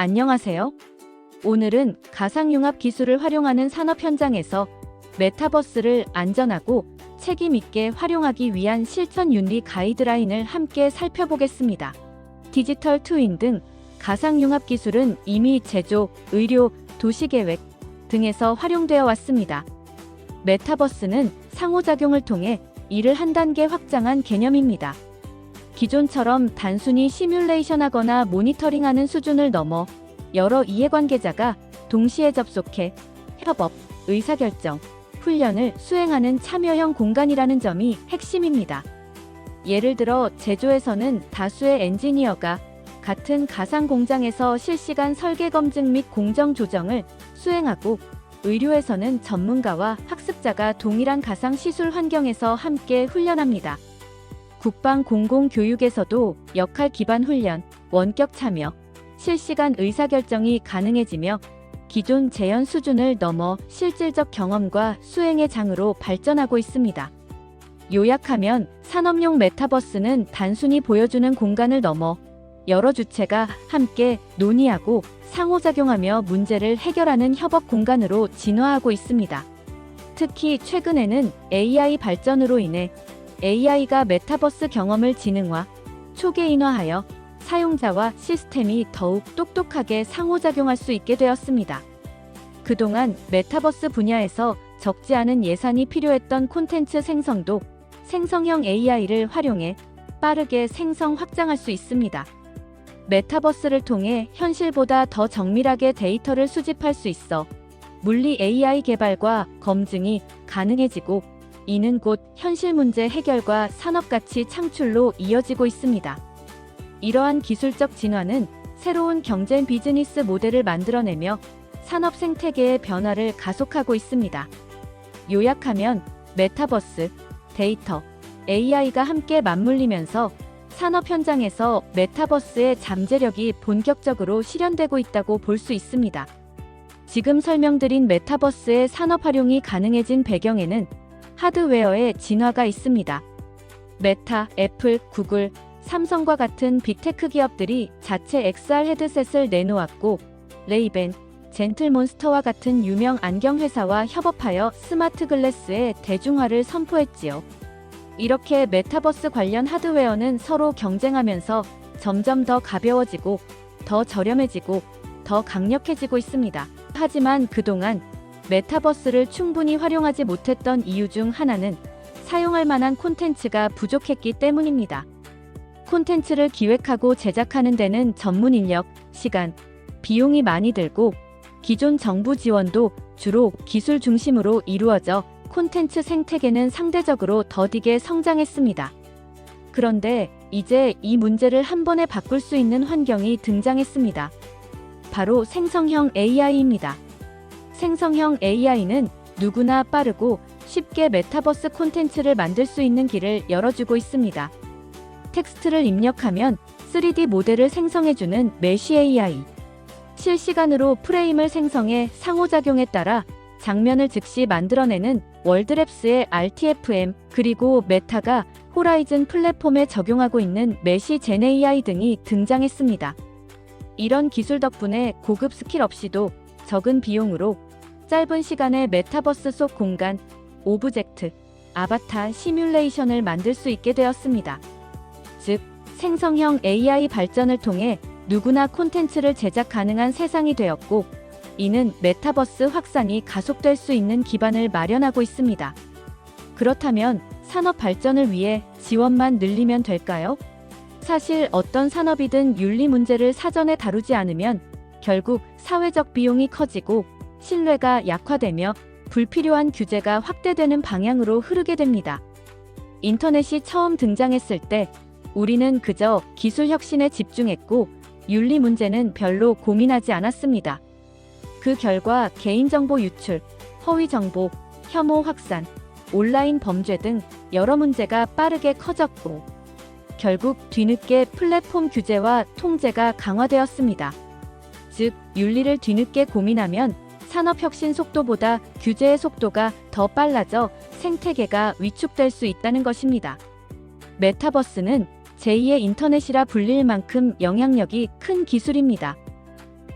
안녕하세요. 오늘은 가상융합 기술을 활용하는 산업 현장에서 메타버스를 안전하고 책임 있게 활용하기 위한 실천 윤리 가이드라인을 함께 살펴보겠습니다. 디지털 트윈 등 가상융합 기술은 이미 제조, 의료, 도시계획 등에서 활용되어 왔습니다. 메타버스는 상호작용을 통해 이를 한 단계 확장한 개념입니다. 기존처럼 단순히 시뮬레이션 하거나 모니터링하는 수준을 넘어 여러 이해관계자가 동시에 접속해 협업, 의사결정, 훈련을 수행하는 참여형 공간이라는 점이 핵심입니다. 예를 들어 제조에서는 다수의 엔지니어가 같은 가상 공장에서 실시간 설계 검증 및 공정 조정을 수행하고 의료에서는 전문가와 학습자가 동일한 가상 시술 환경에서 함께 훈련합니다. 국방 공공 교육에서도 역할 기반 훈련, 원격 참여, 실시간 의사결정이 가능해지며 기존 재현 수준을 넘어 실질적 경험과 수행의 장으로 발전하고 있습니다. 요약하면 산업용 메타버스는 단순히 보여주는 공간을 넘어 여러 주체가 함께 논의하고 상호작용하며 문제를 해결하는 협업 공간으로 진화하고 있습니다. 특히 최근에는 AI 발전으로 인해 AI가 메타버스 경험을 지능화, 초개인화하여 사용자와 시스템이 더욱 똑똑하게 상호작용할 수 있게 되었습니다. 그동안 메타버스 분야에서 적지 않은 예산이 필요했던 콘텐츠 생성도 생성형 AI를 활용해 빠르게 생성 확장할 수 있습니다. 메타버스를 통해 현실보다 더 정밀하게 데이터를 수집할 수 있어 물리 AI 개발과 검증이 가능해지고 이는 곧 현실 문제 해결과 산업 가치 창출로 이어지고 있습니다. 이러한 기술적 진화는 새로운 경쟁 비즈니스 모델을 만들어내며 산업 생태계의 변화를 가속하고 있습니다. 요약하면 메타버스, 데이터, AI가 함께 맞물리면서 산업 현장에서 메타버스의 잠재력이 본격적으로 실현되고 있다고 볼 수 있습니다. 지금 설명드린 메타버스의 산업 활용이 가능해진 배경에는 하드웨어의 진화가 있습니다. 메타, 애플, 구글, 삼성과 같은 빅테크 기업들이 자체 XR 헤드셋을 내놓았고 레이벤, 젠틀몬스터와 같은 유명 안경 회사와 협업하여 스마트 글래스의 대중화를 선포했지요. 이렇게 메타버스 관련 하드웨어는 서로 경쟁하면서 점점 더 가벼워지고 더 저렴해지고 더 강력해지고 있습니다. 하지만 그동안 메타버스를 충분히 활용하지 못했던 이유 중 하나는 사용할 만한 콘텐츠가 부족했기 때문입니다. 콘텐츠를 기획하고 제작하는 데는 전문 인력, 시간, 비용이 많이 들고 기존 정부 지원도 주로 기술 중심으로 이루어져 콘텐츠 생태계는 상대적으로 더디게 성장했습니다. 그런데 이제 이 문제를 한 번에 바꿀 수 있는 환경이 등장했습니다. 바로 생성형 AI입니다. 생성형 AI는 누구나 빠르고 쉽게 메타버스 콘텐츠를 만들 수 있는 길을 열어주고 있습니다. 텍스트를 입력하면 3D 모델을 생성해주는 메쉬 AI. 실시간으로 프레임을 생성해 상호작용에 따라 장면을 즉시 만들어내는 월드랩스의 RTFM 그리고 메타가 호라이즌 플랫폼에 적용하고 있는 메시 젠 AI 등이 등장했습니다. 이런 기술 덕분에 고급 스킬 없이도 적은 비용으로 짧은 시간에 메타버스 속 공간, 오브젝트, 아바타 시뮬레이션을 만들 수 있게 되었습니다. 즉, 생성형 AI 발전을 통해 누구나 콘텐츠를 제작 가능한 세상이 되었고, 이는 메타버스 확산이 가속될 수 있는 기반을 마련하고 있습니다. 그렇다면 산업 발전을 위해 지원만 늘리면 될까요? 사실 어떤 산업이든 윤리 문제를 사전에 다루지 않으면 결국 사회적 비용이 커지고 신뢰가 약화되며 불필요한 규제가 확대되는 방향으로 흐르게 됩니다. 인터넷이 처음 등장했을 때 우리는 그저 기술 혁신에 집중했고 윤리 문제는 별로 고민하지 않았습니다. 그 결과 개인정보 유출, 허위 정보, 혐오 확산, 온라인 범죄 등 여러 문제가 빠르게 커졌고 결국 뒤늦게 플랫폼 규제와 통제가 강화되었습니다. 즉, 윤리를 뒤늦게 고민하면 산업혁신 속도보다 규제의 속도가 더 빨라져 생태계가 위축될 수 있다는 것입니다. 메타버스는 제2의 인터넷이라 불릴 만큼 영향력이 큰 기술입니다.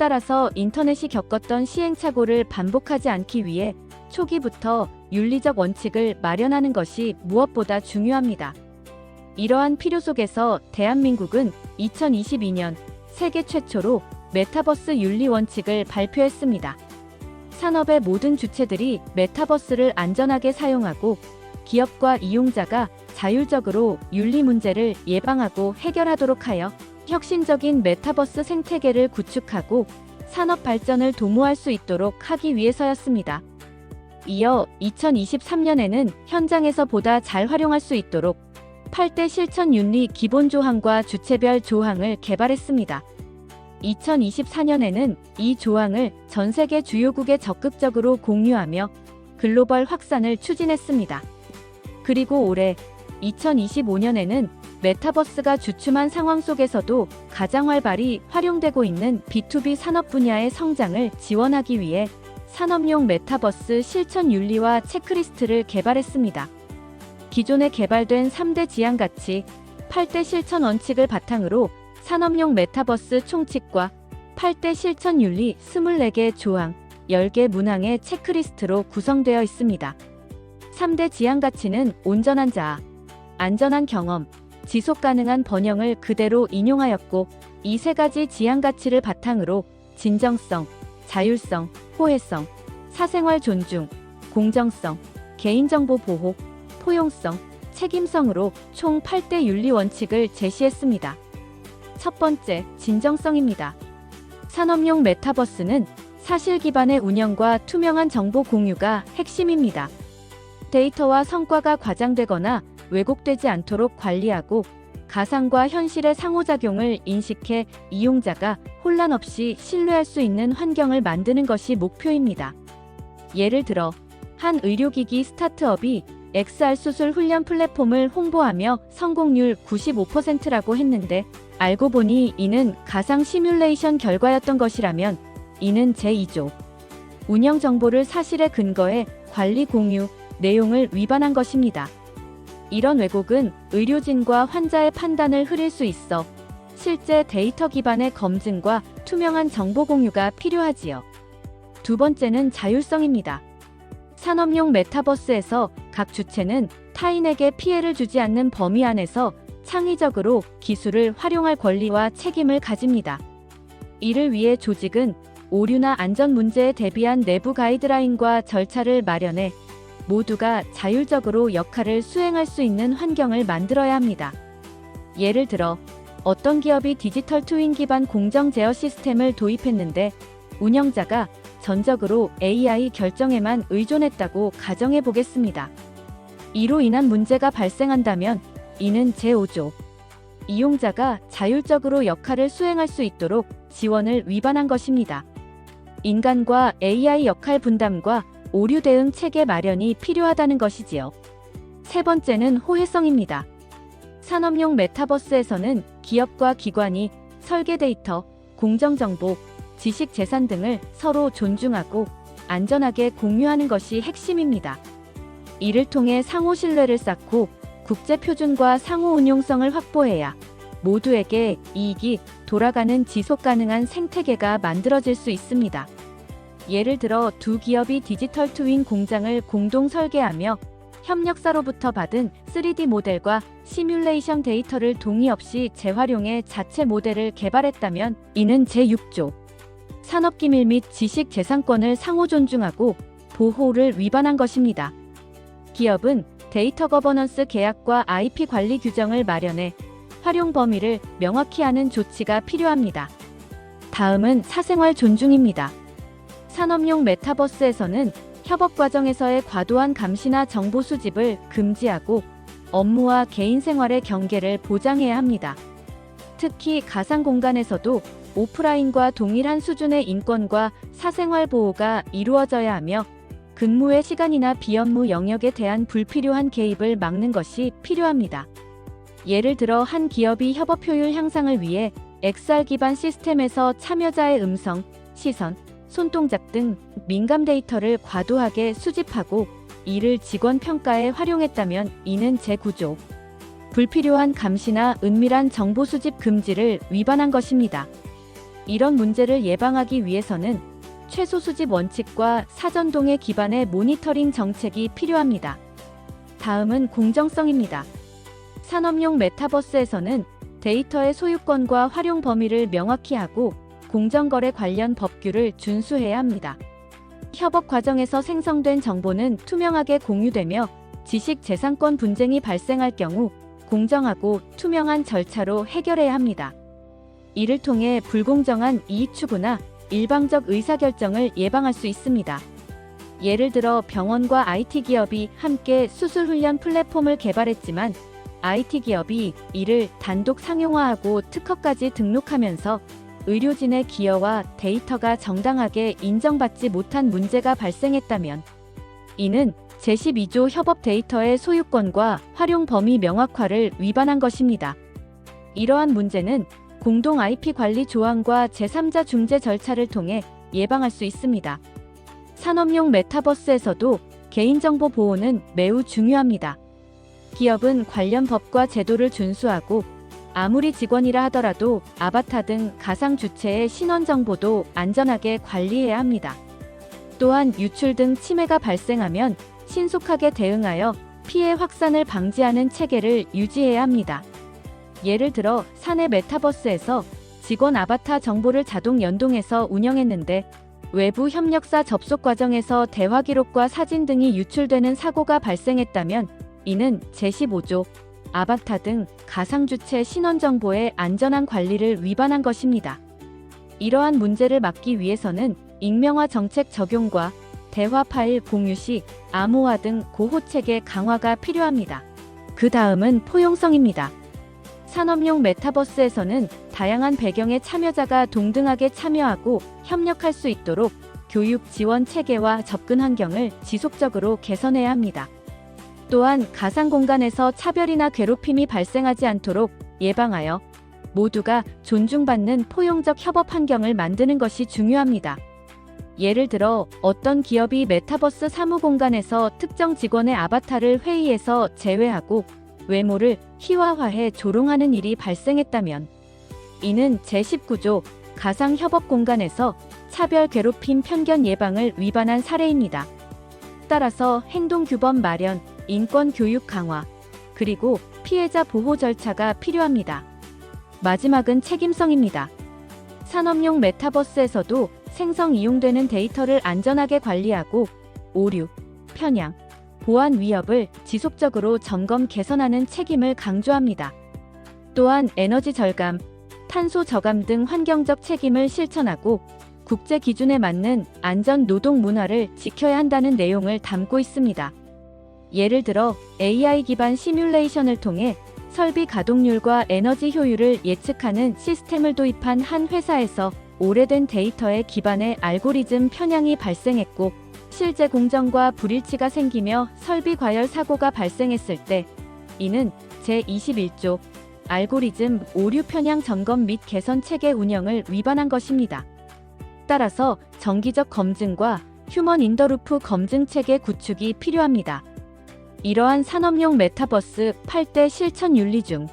따라서 인터넷이 겪었던 시행착오를 반복하지 않기 위해 초기부터 윤리적 원칙을 마련하는 것이 무엇보다 중요합니다. 이러한 필요 속에서 대한민국은 2022년 세계 최초로 메타버스 윤리 원칙을 발표했습니다. 산업의 모든 주체들이 메타버스를 안전하게 사용하고 기업과 이용자가 자율적으로 윤리 문제를 예방하고 해결하도록 하여 혁신적인 메타버스 생태계를 구축하고 산업 발전을 도모할 수 있도록 하기 위해서였습니다. 이어 2023년에는 현장에서 보다 잘 활용할 수 있도록 8대 실천 윤리 기본 조항과 주체별 조항을 개발했습니다. 2024년에는 이 조항을 전 세계 주요국에 적극적으로 공유하며 글로벌 확산을 추진했습니다. 그리고 올해 2025년에는 메타버스가 주춤한 상황 속에서도 가장 활발히 활용되고 있는 B2B 산업 분야의 성장을 지원하기 위해 산업용 메타버스 실천 윤리와 체크리스트를 개발했습니다. 기존에 개발된 3대 지향 가치, 8대 실천 원칙을 바탕으로 산업용 메타버스 총칙과 8대 실천 윤리 24개 조항, 10개 문항의 체크리스트로 구성되어 있습니다. 3대 지향 가치는 온전한 자아, 안전한 경험, 지속 가능한 번영을 그대로 인용하였고 이 세 가지 지향 가치를 바탕으로 진정성, 자율성, 호혜성, 사생활 존중, 공정성, 개인정보 보호, 포용성, 책임성으로 총 8대 윤리 원칙을 제시했습니다. 첫 번째, 진정성입니다. 산업용 메타버스는 사실 기반의 운영과 투명한 정보 공유가 핵심입니다. 데이터와 성과가 과장되거나 왜곡되지 않도록 관리하고 가상과 현실의 상호작용을 인식해 이용자가 혼란 없이 신뢰할 수 있는 환경을 만드는 것이 목표입니다. 예를 들어 한 의료기기 스타트업이 XR 수술 훈련 플랫폼을 홍보하며 성공률 95%라고 했는데 알고 보니 이는 가상 시뮬레이션 결과였던 것이라면 이는 제2조 운영 정보를 사실에 근거해 관리 공유 내용을 위반한 것입니다. 이런 왜곡은 의료진과 환자의 판단을 흐릴 수 있어 실제 데이터 기반의 검증과 투명한 정보 공유가 필요하지요. 두 번째는 자율성입니다. 산업용 메타버스에서 각 주체는 타인에게 피해를 주지 않는 범위 안에서 창의적으로 기술을 활용할 권리와 책임을 가집니다. 이를 위해 조직은 오류나 안전 문제에 대비한 내부 가이드라인과 절차를 마련해 모두가 자율적으로 역할을 수행할 수 있는 환경을 만들어야 합니다. 예를 들어 어떤 기업이 디지털 트윈 기반 공정 제어 시스템을 도입했는데 운영자가 전적으로 AI 결정에만 의존했다고 가정해 보겠습니다. 이로 인한 문제가 발생한다면 이는 제5조 이용자가 자율적으로 역할을 수행할 수 있도록 지원을 위반한 것입니다. 인간과 AI 역할 분담과 오류 대응 체계 마련이 필요하다는 것이지요. 세 번째는 호혜성입니다. 산업용 메타버스에서는 기업과 기관이 설계 데이터, 공정 정보, 지식 재산 등을 서로 존중하고 안전하게 공유하는 것이 핵심입니다. 이를 통해 상호 신뢰를 쌓고 국제 표준과 상호 운용성을 확보해야 모두에게 이익이 돌아가는 지속 가능한 생태계가 만들어질 수 있습니다. 예를 들어 두 기업이 디지털 트윈 공장을 공동 설계하며 협력사로부터 받은 3D 모델과 시뮬레이션 데이터를 동의 없이 재활용해 자체 모델을 개발했다면 이는 제6조 산업기밀 및 지식 재산권을 상호 존중하고 보호를 위반한 것입니다. 기업은 데이터 거버넌스 계약과 IP 관리 규정을 마련해 활용 범위를 명확히 하는 조치가 필요합니다. 다음은 사생활 존중입니다. 산업용 메타버스에서는 협업 과정에서의 과도한 감시나 정보 수집을 금지하고 업무와 개인 생활의 경계를 보장해야 합니다. 특히 가상 공간에서도 오프라인과 동일한 수준의 인권과 사생활 보호가 이루어져야 하며 근무의 시간이나 비업무 영역에 대한 불필요한 개입을 막는 것이 필요합니다. 예를 들어 한 기업이 협업 효율 향상을 위해 XR 기반 시스템에서 참여자의 음성, 시선, 손동작 등 민감 데이터를 과도하게 수집하고 이를 직원 평가에 활용했다면 이는 제9조 불필요한 감시나 은밀한 정보 수집 금지를 위반한 것입니다. 이런 문제를 예방하기 위해서는 최소 수집 원칙과 사전동의 기반의 모니터링 정책이 필요합니다. 다음은 공정성입니다. 산업용 메타버스에서는 데이터의 소유권과 활용 범위를 명확히 하고 공정거래 관련 법규를 준수해야 합니다. 협업 과정에서 생성된 정보는 투명하게 공유되며 지식 재산권 분쟁이 발생할 경우 공정하고 투명한 절차로 해결해야 합니다. 이를 통해 불공정한 이익 추구나 일방적 의사결정을 예방할 수 있습니다. 예를 들어 병원과 IT 기업이 함께 수술 훈련 플랫폼을 개발했지만 IT 기업이 이를 단독 상용화하고 특허까지 등록하면서 의료진의 기여와 데이터가 정당하게 인정받지 못한 문제가 발생했다면 이는 제12조 협업 데이터의 소유권과 활용 범위 명확화를 위반한 것입니다. 이러한 문제는 공동 IP 관리 조항과 제3자 중재 절차를 통해 예방할 수 있습니다. 산업용 메타버스에서도 개인정보 보호는 매우 중요합니다. 기업은 관련 법과 제도를 준수하고 아무리 직원이라 하더라도 아바타 등 가상 주체의 신원 정보도 안전하게 관리해야 합니다. 또한 유출 등 침해가 발생하면 신속하게 대응하여 피해 확산을 방지하는 체계를 유지해야 합니다. 예를 들어 사내 메타버스에서 직원 아바타 정보를 자동 연동해서 운영했는데 외부 협력사 접속 과정에서 대화 기록과 사진 등이 유출되는 사고가 발생했다면 이는 제15조 아바타 등 가상 주체 신원 정보의 안전한 관리를 위반한 것입니다. 이러한 문제를 막기 위해서는 익명화 정책 적용과 대화 파일 공유 시 암호화 등 고호 체계 강화가 필요합니다. 그 다음은 포용성입니다. 산업용 메타버스에서는 다양한 배경의 참여자가 동등하게 참여하고 협력할 수 있도록 교육 지원 체계와 접근 환경을 지속적으로 개선해야 합니다. 또한 가상 공간에서 차별이나 괴롭힘이 발생하지 않도록 예방하여 모두가 존중받는 포용적 협업 환경을 만드는 것이 중요합니다. 예를 들어 어떤 기업이 메타버스 사무 공간에서 특정 직원의 아바타를 회의에서 제외하고 외모를 희화화해 조롱하는 일이 발생했다면 이는 제19조 가상 협업 공간에서 차별 괴롭힘 편견 예방을 위반한 사례입니다. 따라서 행동 규범 마련, 인권 교육 강화, 그리고 피해자 보호 절차가 필요합니다. 마지막은 책임성입니다. 산업용 메타버스에서도 생성 이용되는 데이터를 안전하게 관리하고 오류, 편향, 보안 위협을 지속적으로 점검 개선하는 책임을 강조합니다. 또한 에너지 절감, 탄소 저감 등 환경적 책임을 실천하고 국제 기준에 맞는 안전 노동 문화를 지켜야 한다는 내용을 담고 있습니다. 예를 들어 AI 기반 시뮬레이션을 통해 설비 가동률과 에너지 효율을 예측하는 시스템을 도입한 한 회사에서 오래된 데이터에 기반해 알고리즘 편향이 발생했고 실제 공정과 불일치가 생기며 설비 과열 사고가 발생했을 때 이는 제21조 알고리즘 오류 편향 점검 및 개선 체계 운영을 위반한 것입니다. 따라서 정기적 검증과 휴먼 인더루프 검증 체계 구축이 필요합니다. 이러한 산업용 메타버스 8대 실천 윤리 중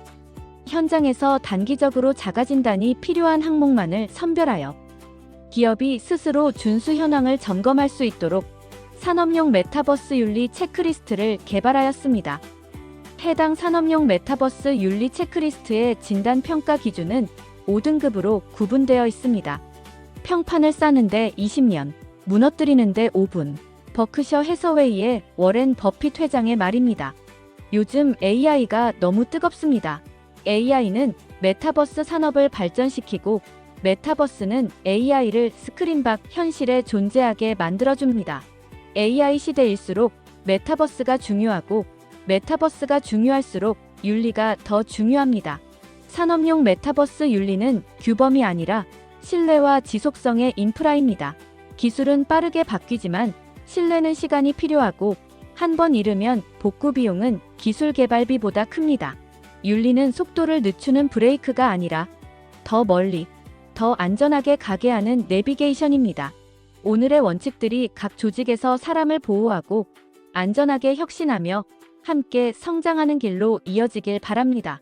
현장에서 단기적으로 자가 진단이 필요한 항목만을 선별하여 기업이 스스로 준수 현황을 점검할 수 있도록 산업용 메타버스 윤리 체크리스트를 개발하였습니다. 해당 산업용 메타버스 윤리 체크리스트의 진단 평가 기준은 5등급으로 구분되어 있습니다. 평판을 쌓는데 20년, 무너뜨리는데 5분. 버크셔 해서웨이의 워렌 버핏 회장의 말입니다. 요즘 AI가 너무 뜨겁습니다. AI는 메타버스 산업을 발전시키고 메타버스는 AI를 스크린 밖 현실에 존재하게 만들어줍니다. AI 시대일수록 메타버스가 중요하고 메타버스가 중요할수록 윤리가 더 중요합니다. 산업용 메타버스 윤리는 규범이 아니라 신뢰와 지속성의 인프라입니다. 기술은 빠르게 바뀌지만 신뢰는 시간이 필요하고 한 번 잃으면 복구 비용은 기술 개발비보다 큽니다. 윤리는 속도를 늦추는 브레이크가 아니라 더 멀리, 더 안전하게 가게 하는 내비게이션입니다. 오늘의 원칙들이 각 조직에서 사람을 보호하고 안전하게 혁신하며 함께 성장하는 길로 이어지길 바랍니다.